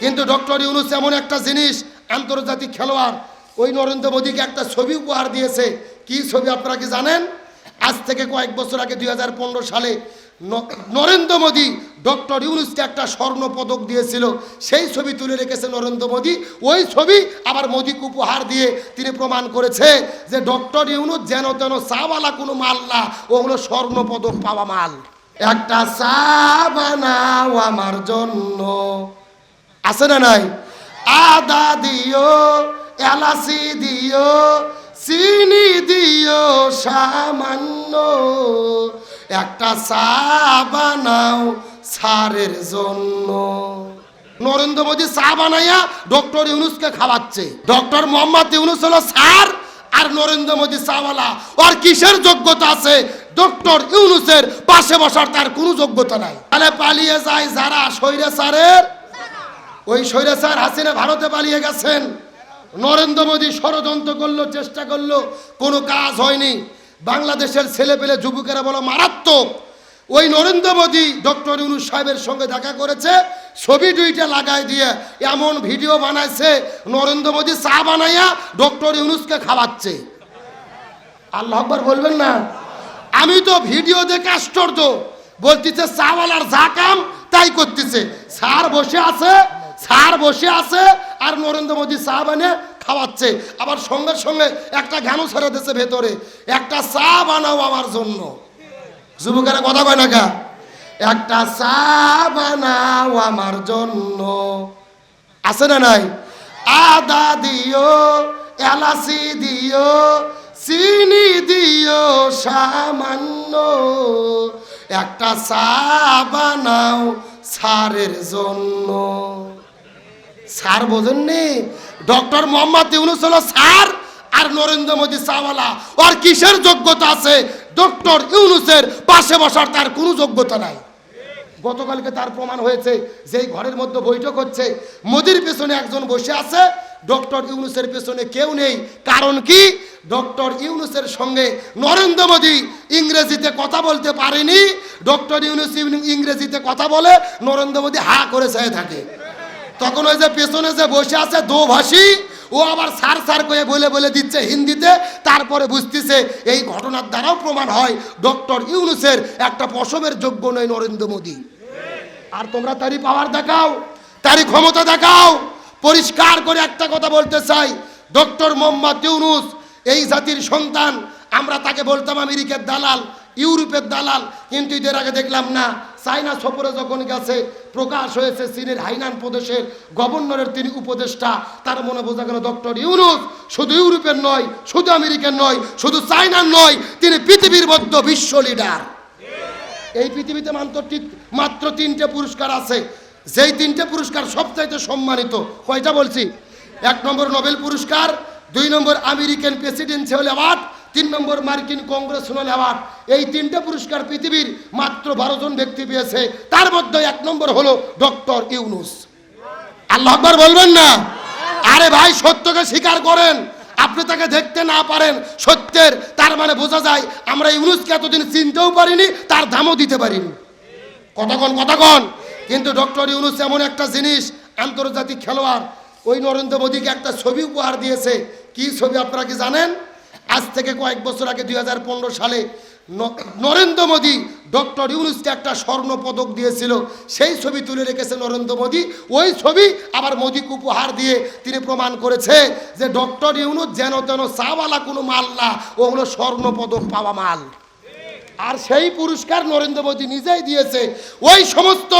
কিন্তু ডক্টর ইউনুস এমন একটা জিনিস, আন্তর্জাতিক খেলোয়াড়, ওই নরেন্দ্র মোদীকে একটা ছবি উপহার দিয়েছে। কি ছবি আপনারা কি জানেন? আজ থেকে কয়েক বছর আগে দু হাজার পনেরো সালে নরেন্দ্র মোদী ডক্টর ইউনুসকে একটা স্বর্ণ পদক দিয়েছিল। সেই ছবি তুলে রেখেছে নরেন্দ্র মোদী। ওই ছবি আবার মোদীকে উপহার দিয়ে তিনি প্রমাণ করেছে যে ডক্টর ইউনুস যেন তেন চাওয়ালা কোনো মাল না, ও হলো স্বর্ণ পদক পাওয়া মাল। একটা চা বানাও আমার জন্য। আছে না নাই? আদা দিও, এলাচি দিও, চিনি দিও, সামান্য। একটা চা বানাও সারের জন্য। নরেন্দ্র মোদী চা বানাইয়া ডক্টর ইউনুসকে খাওয়াচ্ছে। ডক্টর মোহাম্মদ ইউনুস হলো স্যার আর নরেন্দ্র মোদী চাওয়ালা। আর কিসের যোগ্যতা আছে? ডক্টর ইউনুসের পাশে বসার তার কোনো যোগ্যতা নাই। তাহলে পালিয়ে যায় যারা সৈরে স্যারের ওই স্বৈরাচার হাসিনা ভারতে পালিয়ে গেছেন। নরেন্দ্র মোদী ষড়যন্ত্র করল, চেষ্টা করল, কোনো কাজ হয়নি। বাংলাদেশের ছেলে পেলে যুবকেরা বলো মারাত্মক। ওই নরেন্দ্র মোদী ডক্টর ইউনুস সাহেবের সঙ্গে দেখা করেছে, ছবি দুইটা লাগাই দিয়ে, এমন ভিডিও বানাইছে, নরেন্দ্র মোদী চা বানাইয়া ডক্টর ইউনুসকে খাওয়াচ্ছে। আল্লাহ আকবার বলবেন না? আমি তো ভিডিও দেখে আশ্চর্য। বলতেছে, চাওয়ালার যা কাম, তাই করতেছে। স্যার বসে আছে স্যার বসে আছে আর নরেন্দ্র মোদী চা বানিয়ে খাওয়াচ্ছে। আবার সঙ্গে সঙ্গে একটা গানও ছেড়ে দিচ্ছে ভেতরে। একটা চা বানাও আমার জন্য। যুবকেরা কথা কয় না একটা চা বানাও আমার জন্য। আছে না নাই? আদা দিও, এলাচি দিও, চিনি দিও, সামান্য। একটা চা বানাও সারের জন্য। স্যার বোঝেননি? ডক্টর মোহাম্মদ ইউনুস হলো স্যার আর নরেন্দ্র মোদী চাওয়ালা। আর কিসের যোগ্যতা আছে? ডক্টর ইউনুসের পাশে বসার তার কোনো যোগ্যতা নাই। গতকালকে তার প্রমাণ হয়েছে, যেই ঘরের মধ্যে বৈঠক হচ্ছে, মোদির পেছনে একজন বসে আছে, ডক্টর ইউনুসের পেছনে কেউ নেই। কারণ কি? ডক্টর ইউনুসের সঙ্গে নরেন্দ্র মোদী ইংরেজিতে কথা বলতে পারেনি। ডক্টর ইউনুস ইংরেজিতে কথা বলে নরেন্দ্র মোদী হা করে চেয়ে থাকে। তখন ওই যে পেছনে যে বসে আছে দোভাষী ও আবার সার সার করে বলে বলে দিচ্ছে হিন্দিতে। তারপরে বুঝতেছে এই ঘটনার দ্বারাও প্রমাণ হয় ডক্টর ইউনুসের একটা পশমের যোগ্য নয় নরেন্দ্র মোদী। আর তোমরা তারই পাওয়ার দেখাও, তারই ক্ষমতা দেখাও। পরিষ্কার করে একটা কথা বলতে চাই, ডক্টর মোহাম্মদ ইউনুস, এই জাতির সন্তান, আমরা তাকে বলতাম আমেরিকার দালাল ইউরোপের দালাল। কিন্তু এদের আগে দেখলাম না, চায়না সফরে যখন গেছে, প্রকাশ হয়েছে চীনের হাইনান প্রদেশের গভর্নরের তিনি উপদেষ্টা। তার মনে বোঝা গেল, ডক্টর ইউনুস শুধু ইউরোপের নয়, শুধু আমেরিকার নয়, শুধু চায়নার নয়, তিনি পৃথিবীর মধ্যে বিশ্ব লিডার। এই পৃথিবীতে মাত্র মাত্র তিনটে পুরস্কার আছে। যেই তিনটে পুরস্কার সবচাইতে সম্মানিত, কয়টা বলছি? এক নম্বর নোবেল পুরস্কার, দুই নম্বর আমেরিকান প্রেসিডেন্সিয়াল অ্যাওয়ার্ড তিন নম্বর মার্কিন কংগ্রেসনাল অ্যাওয়ার্ড। এই তিনটে পুরস্কার পৃথিবীর মাত্র বারো জন ব্যক্তি পেয়েছে। তার মধ্যে এক নম্বর হলো ডক্টর ইউনুস। আল্লাহ আকবার বলবেন না? আরে ভাই, সত্যকে স্বীকার করেন। আপনি তাকে দেখতে না পারেন, সত্যের। তার মানে বোঝা যায়, আমরা ইউনুসকে এতদিন চিনতেও পারিনি, তার দামও দিতে পারিনি। কতক্ষণ কতক্ষণ কিন্তু ডক্টর ইউনুস এমন একটা জিনিস, আন্তর্জাতিক খেলোয়াড়। ওই নরেন্দ্র মোদীকে একটা ছবি উপহার দিয়েছে। কি ছবি আপনারা কি জানেন? আজ থেকে কয়েক বছর আগে দুই হাজার পনেরো সালে নরেন্দ্র মোদী ডক্টর ইউনুসকে একটা স্বর্ণ পদক দিয়েছিল, সেই ছবি তুলে রেখেছে নরেন্দ্র মোদী। ওই ছবি আবার মোদীকে উপহার দিয়ে তিনি প্রমাণ করেছে যে ডক্টর ইউনুস যেন তেন চাওয়ালা কোনো মাল না, ও হলো স্বর্ণ পদক পাওয়া মাল। আর সেই পুরস্কার নরেন্দ্র মোদী নিজেই দিয়েছে। ওই সমস্ত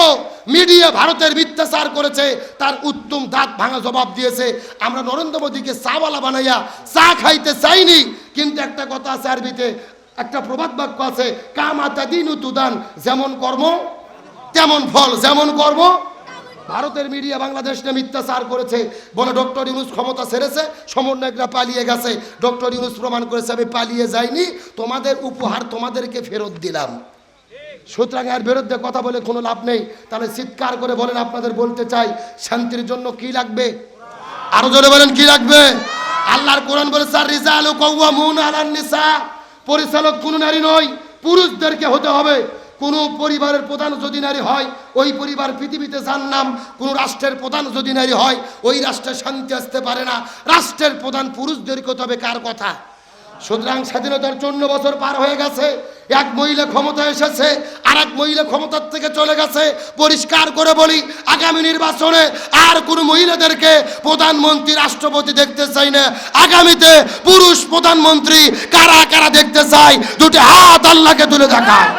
মিডিয়া ভারতের মিথ্যাচার করেছে, তার উত্তম দাঁত ভাঙা জবাব দিয়েছে। আমরা নরেন্দ্র মোদীকে চাওয়ালা বানাইয়া চা খাইতে চাইনি, কিন্তু একটা কথা আছে আরবিতে, একটা প্রবাদ বাক্য আছে, কামাতা দিন তুদান যেমন কর্ম, তেমন ফল, যেমন কর্ম ভারতের মিডিয়া বাংলাদেশ নিয়ে মিথ্যাচার করেছে বলে ডক্টর ইউনুস ক্ষমতা ছেড়েছে, সমন্বয়করা পালিয়ে গেছে। ডক্টর ইউনুস প্রমাণ করেছে, আমি পালিয়ে যাইনি, তোমাদের উপহার তোমাদেরকে ফেরত দিলাম। সুতরাং এর বিরুদ্ধে কথা বলে কোনো লাভ নেই। তাহলে চিৎকার করে বলেন, আপনাদের বলতে চাই, শান্তির জন্য কি লাগবে? আরও জোরে বলেন, কি লাগবে? আল্লাহর কোরআন বলে স্যার নিসা। পরিচালক কোনো নারী নয়, পুরুষদেরকে হতে হবে। কোনো পরিবারের প্রধান যদি নারী হয়, ওই পরিবার পৃথিবীতে যার নাম কোনো রাষ্ট্রের প্রধান যদি নারী হয়, ওই রাষ্ট্রে শান্তি আসতে পারে না। রাষ্ট্রের প্রধান পুরুষদেরকে তবে কার কথা? সুতরাং স্বাধীনতার চন্ন বছর পার হয়ে গেছে, এক মহিলা ক্ষমতা এসেছে আর এক মহিলা ক্ষমতার থেকে চলে গেছে। পরিষ্কার করে বলি, আগামী নির্বাচনে আর কোনো মহিলাদেরকে প্রধানমন্ত্রী, রাষ্ট্রপতি দেখতে চাই না। আগামীতে পুরুষ প্রধানমন্ত্রী কারা কারা দেখতে চাই দুটি হাত আল্লাহকে তুলে দেখায়।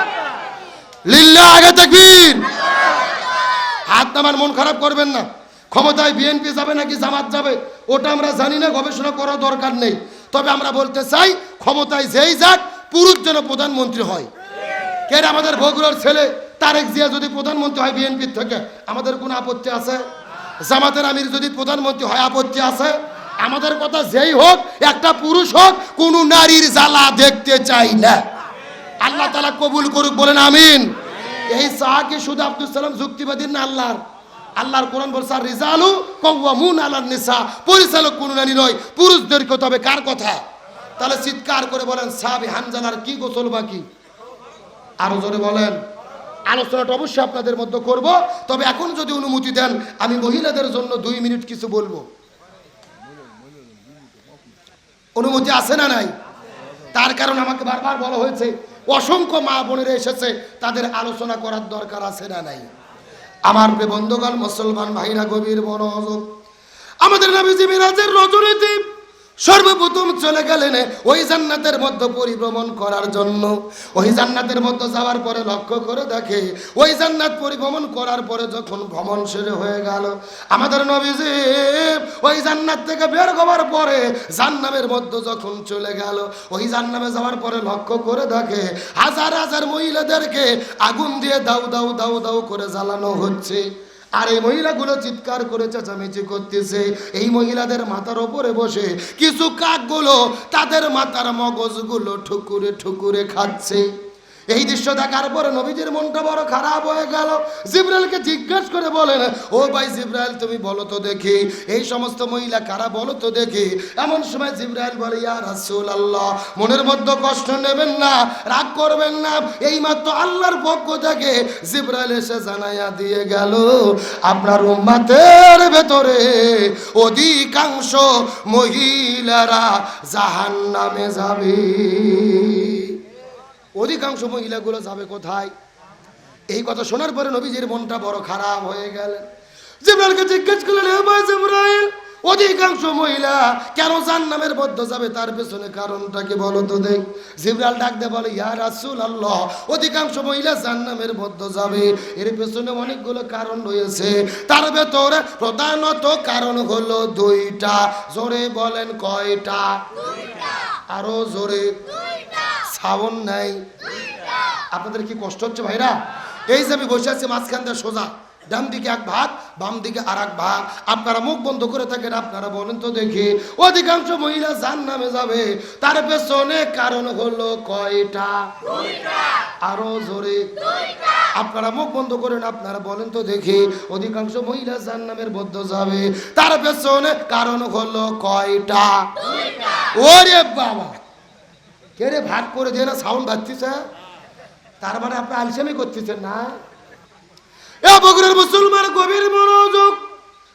লিল্লা আগে দেখবিন হাত নামার মন খারাপ করবেন না। ক্ষমতায় বিএনপি যাবে নাকি জামাত যাবে, ওটা আমরা জানি না, গবেষণা করার দরকার নেই। তবে আমরা বলতে চাই, ক্ষমতায় যেই যাক, পুরুষ যেন প্রধানমন্ত্রী হয়। কে আমাদের বগুড়ার ছেলে? তারেক জিয়া যদি প্রধানমন্ত্রী হয় বিএনপির থেকে, আমাদের কোনো আপত্তি আছে? জামাতের আমির যদি প্রধানমন্ত্রী হয়, আপত্তি আছে? আমাদের কথা যেই হোক, একটা পুরুষ হোক, কোনো নারীর জ্বালা দেখতে চাই না। আল্লাহ তালা কবুল করুক, বলেন আমিন। এই চা কি শুধু আব্দুল সালাম যুক্তিবাদীর না, আল্লাহর আল্লাহর কোরআন বলছে, আর রিজালু কওয়ামুন আলান নিসা। পরিচালক কোন নারী নয়, পুরুষদেরকে, তবে কার কথা? তাহলে চিৎকার করে বলেন, সাহাবি হানজালার কি গোসল বাকি? আরও জোরে বলেন। আলোচনাটা অবশ্যই আপনাদের মধ্যে করব, তবে এখন যদি অনুমতি দেন, আমি মহিলাদের জন্য দুই মিনিট কিছু বলব। অনুমতি আছে না নাই? তার কারণ আমাকে বারবার বলা হয়েছে অসংখ্য মা বোনেরা এসেছে, তাদের আলোচনা করার দরকার আছে না নাই? আমার বন্ধুগণ, মুসলমান ভাইরা, গভীর মনোযোগ। আমাদের নবীজি মিরাজের রজনীতি সর্বপ্রথম চলে গেলেন ওই জান্নাতের মধ্যে পরিভ্রমণ করার জন্য। ওই জান্নাতের মধ্যে যাওয়ার পরে লক্ষ্য করে দেখে, ওই জান্নাত পরিভ্রমণ করার পরে যখন ভ্রমণ সেরে হয়ে গেল, আমাদের নবীজি ওই জান্নাত থেকে বের হওয়ার পরে জান্নামের মধ্যে যখন চলে গেল, ওই জান্নামে যাওয়ার পরে লক্ষ্য করে দেখে, হাজার হাজার মহিলাদেরকে আগুন দিয়ে দাউ দাউ দাউ দাউ করে জ্বালানো হচ্ছে। আর এই মহিলাগুলো চিৎকার করে চেঁচামেচি করতেছে। এই মহিলাদের মাথার ওপরে বসে কিছু কাকগুলো তাদের মাথার মগজগুলো ঠুকুরে ঠুকুরে খাচ্ছে। এই দৃশ্য দেখার পরে নবীজির মনটা বড় খারাপ হয়ে গেল। জিব্রাইলকে জিজ্ঞেস করে বলেন, ও ভাই জিব্রাইল, তুমি বলো তো দেখি, এই সমস্ত মহিলা কারা বলো তো দেখি? এমন সময় জিব্রাইল বলে, ইয়া রাসূল আল্লাহ মনের মধ্যে কষ্ট নেবেন না, রাগ করবেন না। এই মাত্র আল্লাহর পক্ষ থেকে জিব্রাইল এসে জানাইয়া দিয়ে গেল, আপনার উম্মাতের ভেতরে অধিকাংশ মহিলারা জাহান্নামে যাবে। অধিকাংশ মহিলাগুলো যাবে কোথায়? এই কথা শোনার পরে নবীজির মনটা বড় খারাপ হয়ে গেল। জিব্রাইলকে জিজ্ঞেস করলেন অধিকাংশ মহিলা কেন জান্নামের মধ্যে যাবে? তার পেছনে কারণটা কি বলো তো দেখ। জিবরাল ডাক দে বলে ইয়া রাসূল আল্লাহ অধিকাংশ মহিলা জান্নামের মধ্যে যাবে। এর পেছনে অনেকগুলো কারণ রয়েছে। তার ভেতরে প্রধানত কারণ হলো দুইটা। জোরে বলেন কয়টা? আরও জোরে। শ্রাবণ নাই। আপনাদের কি কষ্ট হচ্ছে ভাইরা? এই যে আমি বসে আছি মাঝখান দিয়ে সোজা। ডান দিকে এক ভাগ বাম দিকে আর এক ভাগ। আপনারা মুখ বন্ধ করে থাকেন আপনারা বলেন তো দেখি। অধিকাংশ মহিলা যার নামে যাবে। তার পেছনে কারণ হলো কয়টা? আরও জোরে। আপনারা মুখ বন্ধ করেন আপনারা বলেন তো দেখি। অধিকাংশ মহিলা যার নামের বদ্ধ যাবে। তার পেছনে কারণ হলো কয়টা? ওরে বাবা! কে রে ভাগ করে দিয়ে না সাউন্ড বাজতেছে? তার মানে আপনি আলসামি করতেছেন না? এ বগুড়ার মুসলমান গভীর মনোযোগ।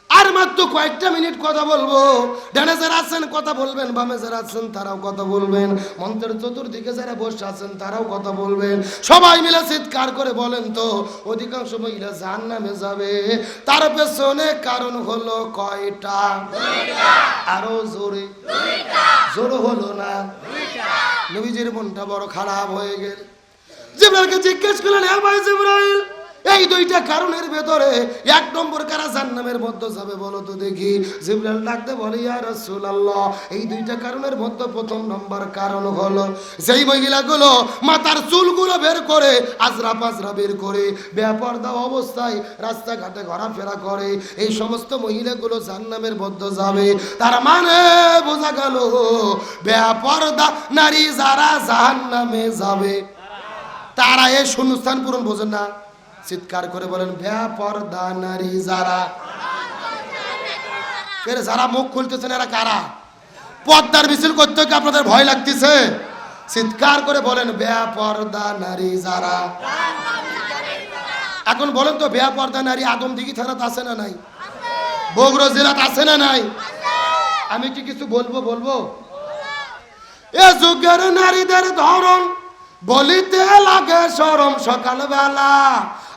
আর মাত্র কয়েকটা মিনিট কথা বলব। ডানে আছেন, কথা বলবেন। বামে যারা আছেন, তারাও কথা বলবেন। মন্ত্রের চতুর্দিকে যারা বসে আছেন, তারাও কথা বলবেন। সবাই মিলে চিৎকার করে বলেন তো, অধিকাংশ মহিলা জাহান নামে যাবে। তার পেছনে কারণ হলো কয়টা? আরও জোরে। জোরে হলো না? নবীজির মনটা বড় খারাপ হয়ে গেল। জিব্রাইলকে জিজ্ঞেস করলেন হ্যাঁ ভাই জিব্রাইল এই দুইটা কারণের ভেতরে এক নম্বর কারা জান্নামের মধ্যে যাবে বলো তো দেখি। জিব্রাইল ডাকতে বলে, ইয়া রাসূলুল্লাহ। এই দুইটা কারণের মধ্যে প্রথম নম্বর কারণ হলো, যেই মহিলাগুলো মাথার চুলগুলো বের করে, আজরা পাজরা বের করে, বেপর্দা অবস্থায় রাস্তাঘাটে ঘোরাফেরা করে, এই সমস্ত মহিলাগুলো জান্নামের মধ্যে যাবে। তার মানে বোঝা গেল, বেপর্দা নারী যারা জাহান্নামে যাবে, তারা এই শূন্যস্থান পূরণ বোঝেন না। চিৎকার করে বলেন, বেপর্দা নারী যারা। এর যারা মুখ খুলতেছেন, এরা কারা? পদ্মার মিছিল করতে কি আপনাদের ভয় লাগতেছে। চিৎকার করে বলেন, বেপর্দা নারী যারা। এখন বলেন তো বেয়া পর্দা নারী আদম দিঘি থানাতে আছে না নাই? বগুড়া জেলাতে আছে না নাই? আমি কি কিছু বলব বলব? এ যুগের নারীদের ধরন বলিতে লাগে সরম সকালবেলা।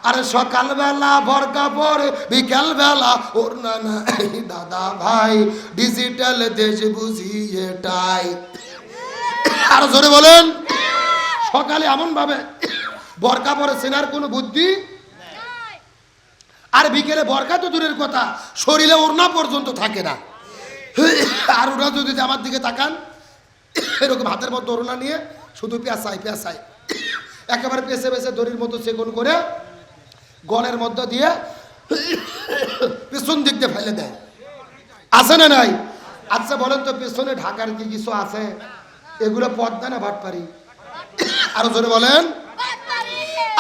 আর সকালবেলা বরকা পরে বিকেল বেলা ওর না নাই, দাদা ভাই ডিজিটাল দেশ বুঝি এটাই আর জোরে বলেন, সকালে এমন ভাবে বরকা পরে সেনার কোনো বুদ্ধি আর বিকেলে বরকা তো দূরের কথা, শরীরে ওড়না পর্যন্ত থাকে না। আর ওরা যদি আমার দিকে তাকান, এরকম হাতের মতো ওড়না নিয়ে শুধু পেঁচাই পেঁচাই একেবারে পেঁচে পেঁচে দড়ির মতো সেগুন করে গলের মধ্যে দিয়ে পিছন দিক দিয়ে ফেলে দেয়। আছে না নাই? আচ্ছা বলেন তো পিছনে ঢাকার কি কিছু আছে? এগুলো পদ্মা না ভাটপারি আরও জোরে বলেন।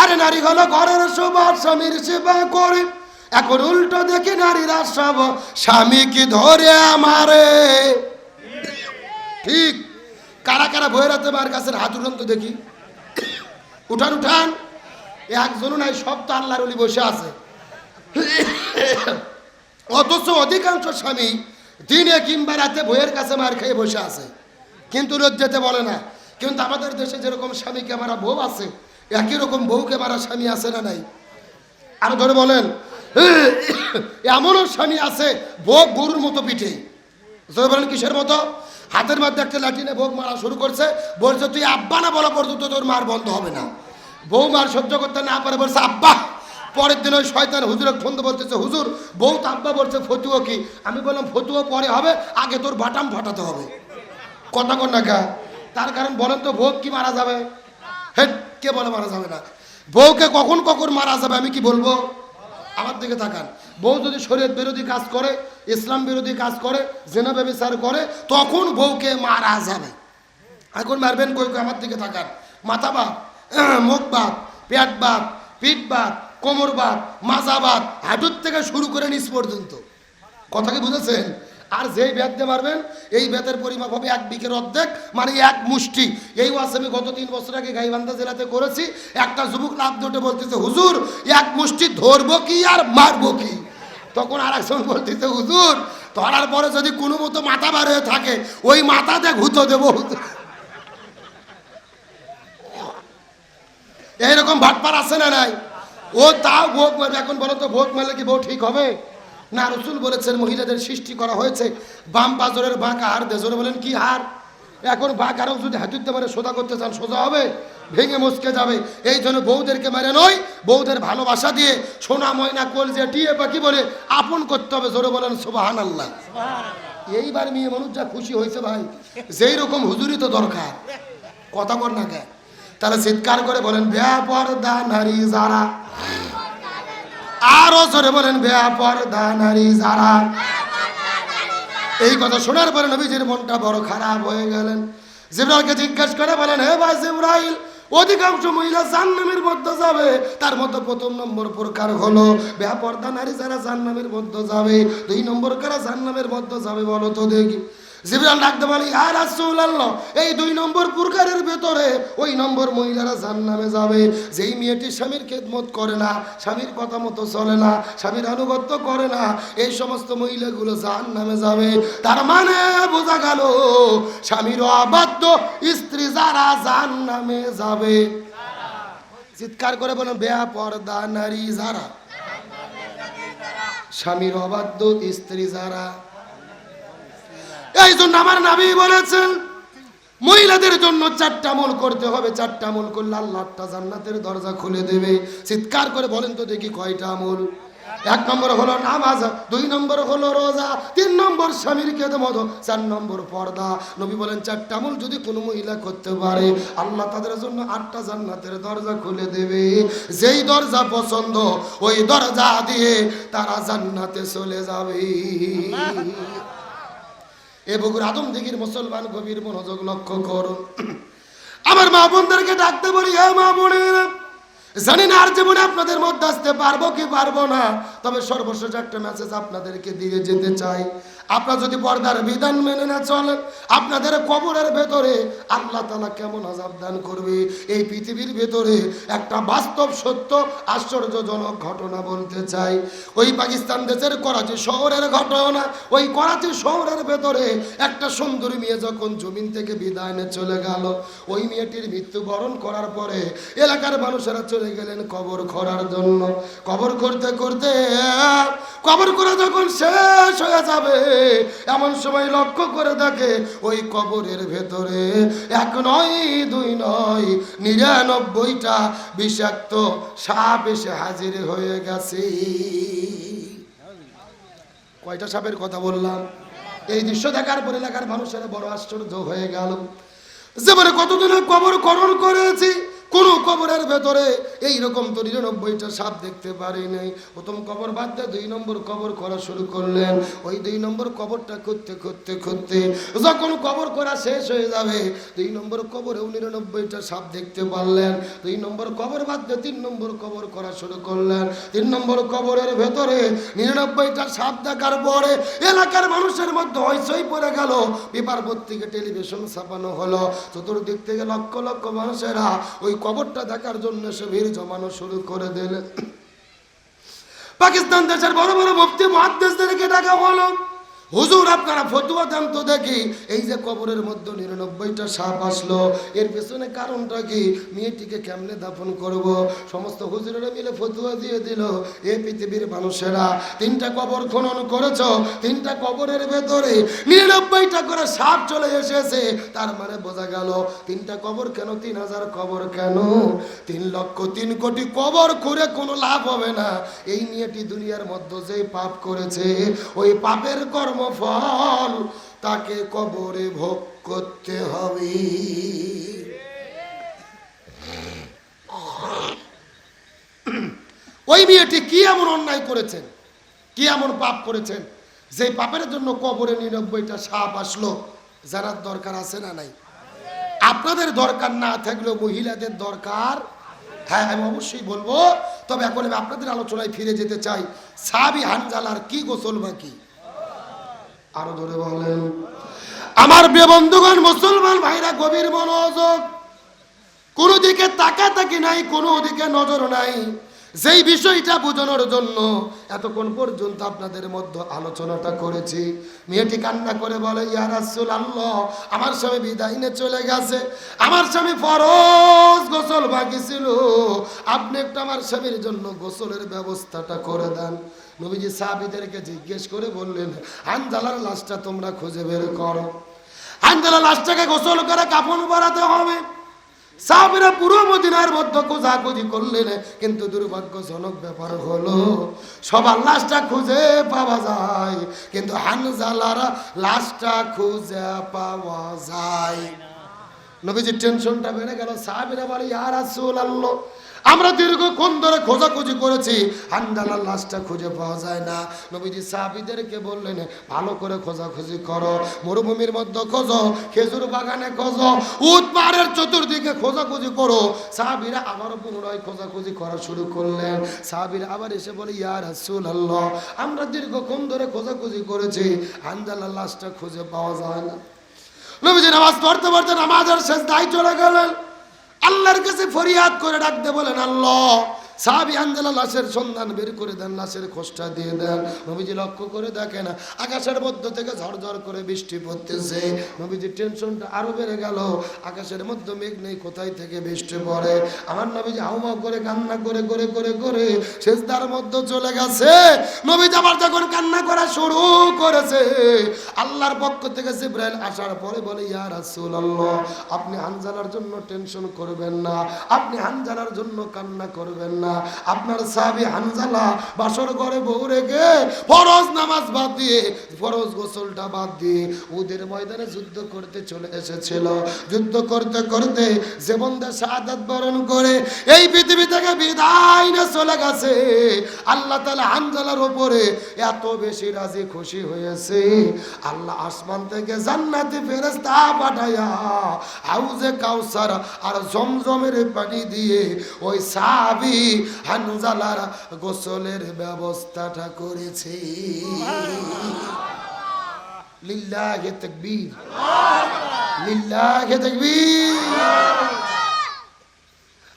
আরে নারী হলো ঘরের সবার স্বামীর সেবা করে। এখন উল্টো দেখি নারীরা সব, স্বামী কি ধরে আমারে? ঠিক। কারা কারা ভৈরাতে মার কাছে হাত উঠান তো দেখি। উঠান উঠান। একজনও নাই, সব তো আল্লাহর অলি বসে আছে। অথচ অধিকাংশ স্বামী দিনে কিংবা রাতে বইয়ের কাছে মার খেয়ে বসে আছে। কিন্তু রোজ যেতে বলে না। কিন্তু আমাদের দেশে যেরকম স্বামীকে মারা বউ আছে, একই রকম বউকে মারা স্বামী আছে না নাই? আর ধরে বলেন, এমনও স্বামী আছে বউ গরুর মতো পিঠে। জোরে বলেন কিসের মতো? হাতের মধ্যে একটা লাঠিনে বউ মারা শুরু করছে, বলছে, তুই আব্বা না বলা পর্যন্ত তোর মার বন্ধ হবে না। বউ মার সহ্য করতে না পারে বলছে, আব্বা, পরের দিন ওই শয়তান হুজুরের ফোন বলতেছে, হুজুর, বউ তো আব্বা বলছে, ফতুয়ো কি? আমি বললাম, ফতুয়ো পরে হবে, আগে তোর বাটাম ফাটাতে হবে। কথা কন না কা তার কারণ বলেন তো, বউ কি মারা যাবে? হেট কে বলে মারা যাবে না? বউকে কখন কখন মারা যাবে, আমি কি বলব? আমার দিকে তাকান। বউ যদি শরীয়ত বিরোধী কাজ করে, ইসলাম বিরোধী কাজ করে, জেনা ব্যবচার করে, তখন বউকে মারা যাবে। এখন মারবেন কই আমার দিকে তাকান। মাথা বাপ মুখ বাপ পেট বাপ পিঠ বাপ কোমর বাপ মাজা বাপ হাঁটুর থেকে শুরু করে নিচ পর্যন্ত। কথা কি বুঝেছেন? আর যেই ব্যাত দিয়ে মারবেন, এই ব্যাতের পরিমাপ হবে এক বিকের অর্ধেক মানে এক মুষ্টি। এই ওয়াজ আমি গত তিন বছর আগে গাইবান্ধা জেলাতে করেছি। একটা যুবক লাভ দুটো বলতেছে, হুজুর, এক মুষ্টি ধরবো কি আর মারবো কি? তখন আর একজন বলতেছে, হুজুর, ধরার পরে যদি কোনো মতো মাথা বার হয়ে থাকে, ওই মাথাতে ঘুতো দেবো। হুজুর এইরকম ভাটপার আছে না নাই? ও তাও ভোগ মারবে। এখন বলো তো ভোগ মারলে কি বউ ঠিক হবে? না রসুল বলেছেন মহিলাদের সৃষ্টি করা হয়েছে। বাম পাজরের বাঁকা হার দেজরে বলেন কি হার এখন বাঁক আরও যদি হাতুতে পারে সোজা করতে চান সোজা হবে? ভেঙে মুসকে যাবে। এই জন্য বউদেরকে মেরে নয় বউদের ভালোবাসা দিয়ে সোনা ময়না কোল যে টিয়ে পাখি বলে আপন করতে হবে। জোরে বলেন সোবাহান আল্লাহ এইবার মেয়ে মানুষ যা খুশি হয়েছে ভাই যেই রকম হুজুরি তো দরকার। কথা বল না কে? তাহলে চিৎকার করে বলেন নারী যারা। জোরে বলেন নারী যারা। এই কথা শোনার পরে নবীজির মনটা বড় খারাপ হয়ে গেলেন। জিব্রাইলকে জিজ্ঞাসা করে বলেন, হে ভাই অধিকাংশ মহিলা জান্নামের মধ্যে যাবে। তার মধ্যে প্রথম নম্বর প্রকার হলো, বেপরদা নারী যারা জান্নামের মধ্যে যাবে। দুই নম্বর কারা জান্নামের মধ্যে যাবে বলো তো দেখি। জিবরাল ডাকতে বলে আর রাসূলুল্লাহ, এই দুই নম্বর পুরকারের ভেতরে ওই নম্বর মহিলারা জান্নামে যাবে। যেই মেয়েটি স্বামীর খেদমত করে না, স্বামীর কথা মতো চলে না, স্বামীর আনুগত্য করে না, এই সমস্ত মহিলাগুলো জাহান্নামে যাবে। তার মানে বোঝা গেল স্বামীর অবাধ্য, স্ত্রী যারা জাহান্নামে যাবে। চিৎকার করে বলেন বেয়া পর্দা নারী যারা। স্বামীর অবাধ্য, স্ত্রী যারা। এই জন্য আমার নাবি বলেছেন, মহিলাদের জন্য চারটা আমল করতে হবে। চারটা আমল করলে আল্লাহটা জান্নাতের দরজা খুলে দেবে। চিৎকার করে বলেন তো দেখি কয়টা আমল এক নম্বর হলো নামাজ, দুই নম্বর হলো রোজা, তিন নম্বর স্বামীর কেদমত চার নম্বর পর্দা। নবী বলেন, চারটা আমল যদি কোনো মহিলা করতে পারে, আল্লাহ তাদের জন্য আটটা জান্নাতের দরজা খুলে দেবে। যেই দরজা পছন্দ, ওই দরজা দিয়ে তারা জান্নাতে চলে যাবে। এ বগুর আদম দিঘির মুসলমান গভীর মনোযোগ লক্ষ্য করুন। আমার মা বোনদেরকে ডাকতে বলি হ্যাঁ মা বোনের, জানি না আর জীবনে আপনাদের মধ্যে আসতে পারব কি পারব না, তবে সর্বশেষ একটা মেসেজ আপনাদেরকে দিয়ে যেতে চাই। আপনারা যদি পর্দার বিধান মেনে না চলেন, আপনাদের কবরের ভেতরে আল্লাহ তালা কেমন আজাব দান করবে? এই পৃথিবীর ভেতরে একটা বাস্তব সত্য, আশ্চর্যজনক ঘটনা বলতে চাই। ওই পাকিস্তান দেশের করাচি শহরের ঘটনা, ওই করাচি শহরের ভেতরে একটা সুন্দরী মেয়ে যখন জমিন থেকে বিদায় নিয়ে চলে গেল, ওই মেয়েটির মৃত্যুবরণ করার পরে এলাকার মানুষেরা চলে গেলেন কবর খোঁড়ার জন্য। কবর করতে করতে কবর করে যখন শেষ হয়ে যাবে এমন সময় লক্ষ্য করে দেখে ওই কবরের ভেতরে এক নয়, দুই নয়, নিরানব্বইটা বিষাক্ত সাপ এসে হাজির হয়ে গেছে। কয়টা সাপের কথা বললাম? এই দৃশ্য দেখার পর এলাকার মানুষেরা বড় আশ্চর্য হয়ে গেল। জীবনে কতদিনে কবর খনন করেছি? কোন কবরের ভেতরে এই রকম তো নিরানব্বইটা সাপ দেখতে পারি নাই। প্রথম কবর বাদ দিয়ে দুই নম্বর কবর করা শুরু করলেন। ওই দুই নম্বর কবরটা করতে করতে করতে যখন কবর করা শেষ হয়ে যাবে, দুই নম্বর কবরেও নিরানব্বইটা সাপ দেখতে পারলেন। দুই নম্বর কবর বাদ দিয়ে তিন নম্বর কবর করা শুরু করলেন। তিন নম্বর কবরের ভেতরে নিরানব্বইটা সাপ দেখার পরে এলাকার মানুষের মধ্যে হইচই পড়ে গেল। পেপার পত্রিকা, টেলিভিশন ছাপানো হলো। চতুর্দিক থেকে লক্ষ লক্ষ মানুষেরা ওই কবরটা দেখার জন্য সে ভিড় জমানো শুরু করে দিলে। পাকিস্তান দেশের বড় বড় মুফতি মহাদেশদেরকে ডাকা হলো। হুজুর, আপনারা ফতুয়া দেন তো দেখি। এই যে কবরের মধ্যে নিরানব্বইটা সাপ আসলো, এর পেছনে কারণটা কি? মেয়েটিকে কেমনে দাফন করব? সমস্ত হুজুরেরা মিলে ফতুয়া দিয়ে দিল, এ পৃথিবীর মানুষেরা, তিনটা কবর খনন করেছ, তিনটা কবরের ভেতরে নিরানব্বইটা করে সাপ চলে এসেছে, তার মানে বোঝা গেল তিনটা কবর কেন? তিন হাজার কবর কেন? তিন লক্ষ তিন কোটি কবর করে কোনো লাভ হবে না। এই মেয়েটি দুনিয়ার মধ্যে যে পাপ করেছে, ওই পাপের কর্মফল তাকে কবরে ভোগ করতে হবে। ওই মেয়েটি কি এমন অন্যায় করেছেন? কি এমন পাপ করেছেন? যে পাপের জন্য কবরে নিরানব্বইটা সাপ আসলো জানার দরকার আছে না নাই? আপনাদের দরকার না থাকলেও মহিলাদের দরকার? হ্যাঁ আমি অবশ্যই বলব, তবে এখন আমি আপনাদের আলোচনায় ফিরে যেতে চাই। সাবি হানজালার কি গোসল বাকি? আরও ধরে বলেন, আমার বন্ধুগণ, মুসলমান ভাইরা, গভীর মনোযোগ। কোনো দিকে তাকাতাকি নাই, কোনো দিকে নজর নাই। যেই বিষয়টা বোঝানোর জন্য এতক্ষণ পর্যন্ত আপনাদের মধ্যে আলোচনাটা করেছি। মেয়েটি কান্না করে বলে আল্লাহ আমার স্বামী বিদায় নিয়ে চলে গেছে। আমার স্বামী ফরজ গোসল বাকি ছিল। আপনি একটু আমার স্বামীর জন্য গোসলের ব্যবস্থাটা করে দেন। নবীজি সাহাবিদেরকে জিজ্ঞেস করে বললেন হানজালার লাশটা তোমরা খুঁজে বের করো। হানজালা লাশটাকে গোসল করে কাপড় পরাতে হবে। সাহাবিরা পুরো মদিনার মধ্যে খোঁজাখুঁজি করলেন, কিন্তু দুর্ভাগ্যজনক ব্যাপার হলো সবার লাশটা খুঁজে পাওয়া যায়, কিন্তু হানজালারা লাশটা খুঁজে পাওয়া যায়। নবীজির টেনশনটা বেড়ে গেল। সাহাবিরা বলে আর আসল আল্লাহ আমরা দীর্ঘক্ষণ ধরে খোঁজাখুঁজি করেছি। হান্ডালার লাশটা খুঁজে পাওয়া যায় না। নবীজি সাহাবিদেরকে বললেন, ভালো করে খোঁজাখুঁজি করো। মরুভূমির মধ্যে খোঁজো, খেজুর বাগানে খোঁজো, উট পাহাড়ের চতুর্দিকে খোঁজাখুঁজি করো। সাহাবিরা আবারও পুনরায় খোঁজাখুঁজি করা শুরু করলেন। সাহাবিরা আবার এসে বলে ইয়ার হাসুল আল্লাহ আমরা দীর্ঘক্ষণ ধরে খোঁজাখুঁজি করেছি। হান্ডালার লাশটা খুঁজে পাওয়া যায় না। নবীজি নামাজ পড়তে পড়তে নামাজের শেষ দায় চলে গেলেন। আল্লাহর কাছে ফরিয়াদ করে ডাকতে বলেন আল্লাহ। সাহাবি আঞ্জেলা লাশের সন্ধান বের করে দেন, লাশের খোঁজটা দিয়ে দেন। নবীজি লক্ষ্য করে দেখেন, আকাশের মধ্য থেকে ঝরঝর করে বৃষ্টি পড়তেছে। নবীজির টেনশনটা আরও বেড়ে গেল, আকাশের মধ্যে মেঘ নেই, কোথায় থেকে বৃষ্টি পড়ে? আমার নবীজি হাউমাউ করে কান্না করে করে করে করে শেষদার মধ্যে চলে গেছে। নবীজি আবার যখন কান্না করা শুরু করেছে, আল্লাহর পক্ষ থেকে জিব্রাইল আসার পরে বলে, ইয়া রাসূলুল্লাহ, আপনি হানজালার জন্য টেনশন করবেন না, আপনি হানজালার জন্য কান্না করবেন না। না। আপনার সাহাবি হানজালা বাসর ঘরে বউ রেখে ফরজ নামাজ বাদ দিয়ে, ফরজ গোসলটা বাদ দিয়ে ওদের ময়দানে যুদ্ধ করতে চলে এসেছিল। যুদ্ধ করতে করতে জীবন দেশে আদাত বরণ করে এই পৃথিবী থেকে বিদায় না চলে গেছে। আল্লাহ তালা হানজালার ওপরে এত বেশি রাজি খুশি হয়েছে। আল্লাহ আসমান থেকে জান্নাতি ফেরেস্তা পাঠাইয়া হাউজে কাউসার আর জমজমের পানি দিয়ে ওই সাবি হানজালার গোসলের ব্যবস্থাটা করেছে। লিল্লাহে তাকবীর। লিল্লাহে তাকবীর।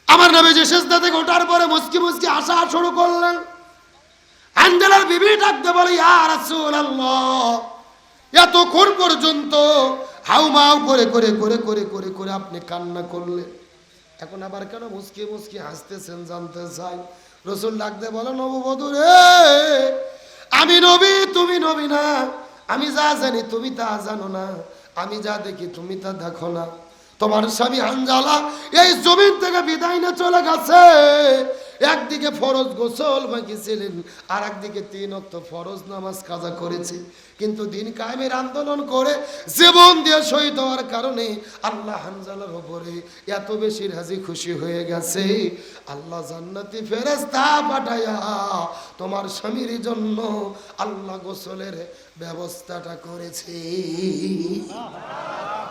আমার নবী যে শেষদা থেকে ওঠার পরে মুসকি মুসকি আসা শুরু করলেন। আঞ্জেলার বিবি ডাকতে বলে ইয়া রাসূলুল্লাহ এতক্ষণ পর্যন্ত হাউমাউ করে করে করে করে করে করে আপনি কান্না করলেন। এখন আবার কেন মুসকি মুসকি হাসতেছেন, জানতে চাই। রসুল ডাকতে বলো নববধূ রে আমি নবী, তুমি নবী না। আমি যা জানি, তুমি তা জানো না। আমি যা দেখি, তুমি তা দেখো না। তোমার স্বামী হানজালা এই জমিন থেকে বিদায় না চলে গেছে। একদিকে ফরজ গোসল বাকিছিলেন আর একদিকে তিন অক্ত ফরজ নামাজ কাজা করেছে। কিন্তু দিন কায়েমের আন্দোলন করে জীবন দিয়ে শহীদ হওয়ার কারণে আল্লাহ হানজালার উপরে এত বেশি রাজি খুশি হয়ে গেছে। আল্লাহ জান্নাতি ফেরেস্তা পাঠাইয়া তোমার স্বামীর জন্য আল্লাহ গোসলের ব্যবস্থাটা করেছে।